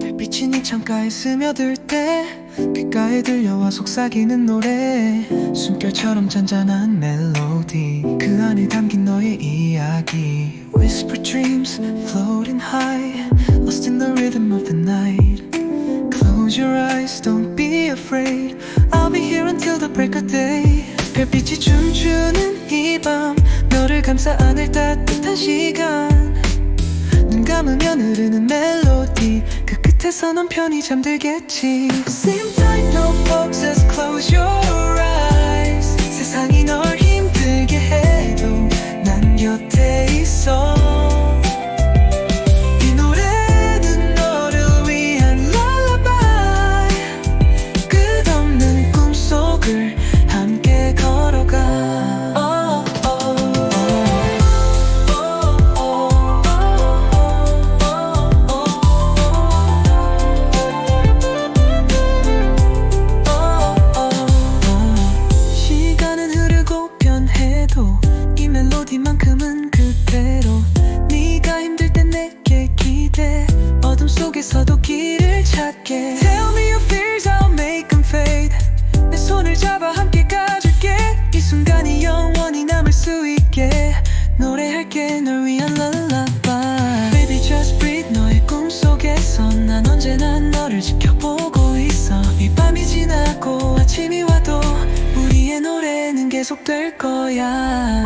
달빛이 니 창가에 스며들 때 귓가에 들려와 속삭이는 노래 숨결처럼 잔잔한 멜로디 그 안에 담긴 너의 이야기 Whisper dreams floating high Lost in the rhythm of the night Close your eyes, don't be afraid I'll be here until the break of day 별빛이 춤추는 이밤 너를 감싸 안을 따뜻한 시간. 눈 감으면 흐르는 멜로디. 그 끝에서 넌 편히 잠들겠지. Same time no poses close your eyes. 세상이 널 힘들게 해도 난 곁에 있어 해도 이 멜로디만큼은 그대로 네가 힘들 땐 내게 기대. 어둠 속에서도 길을 찾게. Tell me your fears I'll make them fade. 내 손을 잡아 함께 가줄게. 이 순간이 영원히 남을 수 있게. 노래할게 널 위한 lullaby Baby just breathe 너의 꿈속에서 난 언제나 너를 지켜보고 있어. 이 밤이 지나고 계속될 거야